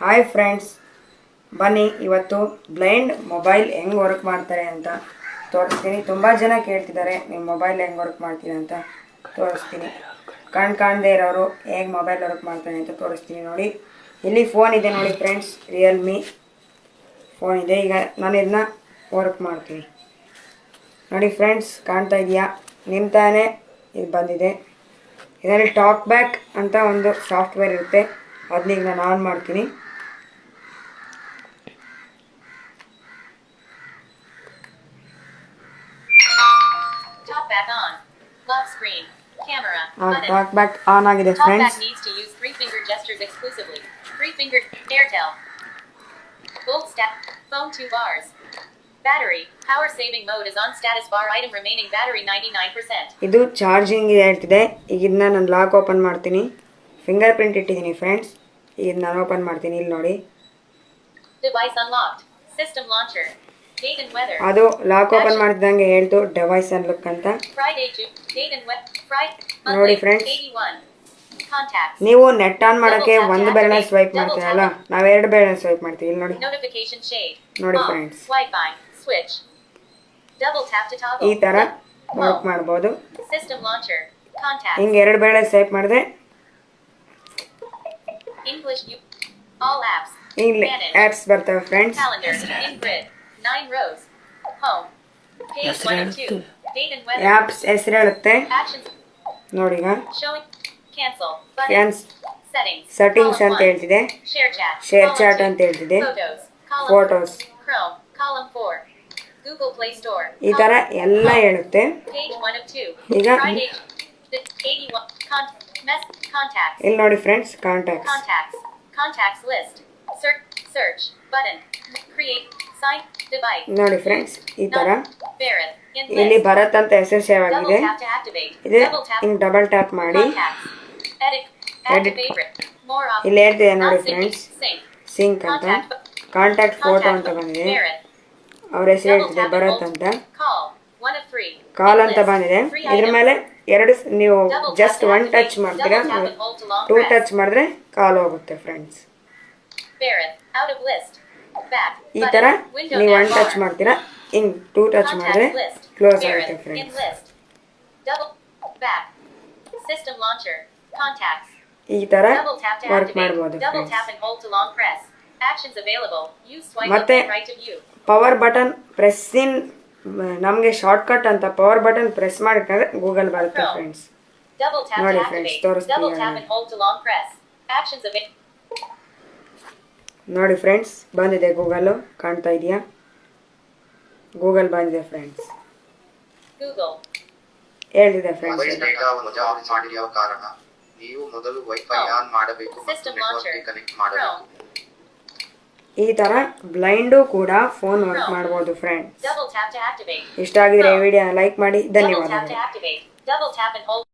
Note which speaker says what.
Speaker 1: Hi friends ಬನ್ನಿ, ಇವತ್ತು blind mobile ಹೆಂಗೆ ವರ್ಕ್ ಮಾಡ್ತಾರೆ ಅಂತ ತೋರಿಸ್ತೀನಿ. ತುಂಬ ಜನ ಕೇಳ್ತಿದ್ದಾರೆ ನಿಮ್ಮ ಮೊಬೈಲ್ ಹೆಂಗೆ ವರ್ಕ್ ಮಾಡ್ತೀನಿ ಅಂತ ತೋರಿಸ್ತೀನಿ. ಕಣ್ ಕಾಣದೇ ಇರೋರು ಹೇಗೆ ಮೊಬೈಲ್ ವರ್ಕ್ ಮಾಡ್ತಾರೆ ಅಂತ ತೋರಿಸ್ತೀನಿ ನೋಡಿ. ಇಲ್ಲಿ ಫೋನ್ ಇದೆ ನೋಡಿ ಫ್ರೆಂಡ್ಸ್ ರಿಯಲ್ಮಿ ಫೋನ್ ಇದೆ. ಈಗ ನಾನು ಇದನ್ನ ವರ್ಕ್ ಮಾಡ್ತೀನಿ. ನೋಡಿ ಫ್ರೆಂಡ್ಸ್ ಕಾಣ್ತಾ ಇದೆಯಾ? ನಿಂತಾನೆ ತಾನೇ ಇದು ಬಂದಿದೆ. ಇದರಲ್ಲಿ ಟಾಕ್ ಬ್ಯಾಕ್ ಅಂತ ಒಂದು ಸಾಫ್ಟ್ವೇರ್ ಇರುತ್ತೆ. ಅದನ್ನೀಗ ನಾನು ಆನ್ ಮಾಡ್ತೀನಿ.
Speaker 2: Lock screen. Camera. Button.
Speaker 1: TalkBack on ಆಗಿದೆ
Speaker 2: Talkback
Speaker 1: friends
Speaker 2: needs to use three finger gestures exclusively. Three finger Airtel. Gold stat. Phone two bars. Battery. Power saving mode is on status bar item remaining battery 99%.
Speaker 1: ಇದು charging ಹೇಳ್ತಿದೆ ಈಗ ಇದನ್ನ ನಾನು lock open ಮಾಡ್ತೀನಿ fingerprint ಇಟ್ಟಿದ್ದೀನಿ friends ಈಗ ನಾನು open ಮಾಡ್ತೀನಿ ಇಲ್ಲಿ ನೋಡಿ
Speaker 2: Device unlocked. System launcher.
Speaker 1: ಅದು ಲಾಕ್ ಓಪನ್ ಮಾಡಿದಂಗೆ ಹೇಳ್ತು ಡಿವೈಸ್
Speaker 2: ಅನ್ ಲುಕ್ ಅಂತ.
Speaker 1: ನೋಡಿ
Speaker 2: ಫ್ರೆಂಡ್ಸ್
Speaker 1: ನೀವು ನೆಟ್ ಆನ್ ಮಾಡೋಕೆ ಒಂದು ಬೆರಳ ಸ್ವೈಪ್ ಮಾಡ್ತೀರಲ್ಲ? ನಾವು ಎರಡು ಬೆರಳ ಸ್ವೈಪ್ ಮಾಡ್ತೀವಿ. ಇಲ್ಲಿ ನೋಡಿ. ನೋಡಿ
Speaker 2: ಫ್ರೆಂಡ್ಸ್
Speaker 1: ಈ ಥರ ವರ್ಕ್ ಮಾಡ್ಬೋದು. ಹಿಂಗೆ ಎರಡು ಬೆರಳ ಸ್ವೈಪ್
Speaker 2: ಮಾಡಿದೆ
Speaker 1: ಇಲ್ಲಿ ಆ್ಯಪ್ಸ್ ಬರ್ತವೆ
Speaker 2: friends Nine rows. Home. Page one and two. Date and weather.
Speaker 1: Apps ಹೆಸರು ಹೇಳುತ್ತೆ
Speaker 2: Actions.
Speaker 1: ನೋಡಿ ಈಗ
Speaker 2: Showing. Cancel. Button.
Speaker 1: Cancel
Speaker 2: Settings.
Speaker 1: Settings
Speaker 2: Column
Speaker 1: ಅಂತ
Speaker 2: one.
Speaker 1: ಹೇಳ್ತಿದೆ
Speaker 2: Share chat.
Speaker 1: Share
Speaker 2: Column
Speaker 1: chat
Speaker 2: two.
Speaker 1: ಅಂತ ಹೇಳ್ತಿದೆ
Speaker 2: Photos. Column.
Speaker 1: Photos
Speaker 2: Chrome. Column four. Google Play Store.
Speaker 1: ಈ ಥರ
Speaker 2: Column-
Speaker 1: ಎಲ್ಲ ಹೇಳುತ್ತೆ
Speaker 2: Page one of two.
Speaker 1: ಈಗ
Speaker 2: Friday. The 81. Con- mess. Contacts.
Speaker 1: ಇಲ್ಲಿ ನೋಡಿ friends contacts
Speaker 2: Contacts. Contacts list. Search. Search button. Create site device.
Speaker 1: ನೋಡಿ ಫ್ರೆಂಡ್ಸ್ ಈ
Speaker 2: ತರ
Speaker 1: ಇಲ್ಲಿ ಭರತ್ ಅಂತ ಹೆಸರು ಸೇವ್ ಆಗಿದೆ. ಡಬಲ್ ಟ್ಯಾಪ್ ಮಾಡಿ. ಇಲ್ಲಿ ಹೇಳ್ತಿದೆ ನೋಡಿ ಫ್ರೆಂಡ್ಸ್ ಸಿಂಕ್ ಅಂತ. ಕಾಂಟ್ಯಾಕ್ಟ್ ಫೋಟೋ ಅಂತ ಬಂದಿದೆ. ಅವ್ರ ಹೆಸರು ಹೇಳ್ತಿದೆ ಭರತ್ ಅಂತ. ಕಾಲ್ ಅಂತ ಬಂದಿದೆ. ಇದ್ರ ಮೇಲೆ ಎರಡು ನೀವು ಜಸ್ಟ್ ಒನ್ ಟಚ್ ಮಾಡ್ತೀರಾ? ಟೂ ಟಚ್ ಮಾಡಿದ್ರೆ ಕಾಲ್ ಹೋಗುತ್ತೆ ಫ್ರೆಂಡ್ಸ್ ಈ. ಥರ
Speaker 2: Window
Speaker 1: ನೀವು ಒನ್ ಟಚ್. ಮಾಡ್ತೀರಾ ಹಿಂಗ್ ಟೂ ಟಚ್ ಮಾಡಿದ್ರೆ. ಕ್ಲೋಸ್. ಆಗುತ್ತೆ
Speaker 2: friends. Double. Back. System launcher. Contacts.
Speaker 1: ಈ ಥರ
Speaker 2: Double tap to
Speaker 1: work
Speaker 2: activate. Double tap and hold to long press. Actions available. Use swipe up
Speaker 1: ಮತ್ತೆ-. ಪವರ್ ಬಟನ್ ಪ್ರೆಸ್ ಇನ್ ನಮಗೆ shortcut ಅಂತ power button press ಮಾಡಿದ್ರೆ Google ಬರುತ್ತೆ. Friends
Speaker 2: Double tap
Speaker 1: ನೋಡಿ
Speaker 2: activate.
Speaker 1: ತೋರಿಸ್ತೀನಿ ನೋಡಿ ಫ್ರೆಂಡ್ಸ್ ಬಂದಿದೆ ಗೂಗಲು ಕಾಣ್ತಾ ಇದೆಯಾ? ಗೂಗಲ್ ಬಂದಿದೆ ಫ್ರೆಂಡ್ಸ್. ಹೇಳಿದೆ ಫ್ರೆಂಡ್ಸ್.
Speaker 3: ಮೊಬೈಲ್ ಡೇಟಾವನ್ನು ಜಾರಿ ಮಾಡಿರುವ ಕಾರಣ ನೀವು ಮೊದಲು ವೈಫೈ ಆನ್ ಮಾಡಬೇಕು ಮತ್ತು
Speaker 2: System
Speaker 3: ನೆಟ್ವರ್ಕ್ಗೆ ಕನೆಕ್ಟ್ ಮಾಡಬೇಕು.
Speaker 1: ಈ ತರ ಬ್ಲೈಂಡು ಕೂಡ ಫೋನ್ ವರ್ಕ್ ಮಾಡಬಹುದು ಫ್ರೆಂಡ್ಸ್. ಇಷ್ಟ ಆಗಿದ್ರೆ ಈ ವಿಡಿಯೋ ಲೈಕ್ ಮಾಡಿ. ಧನ್ಯವಾದಗಳು.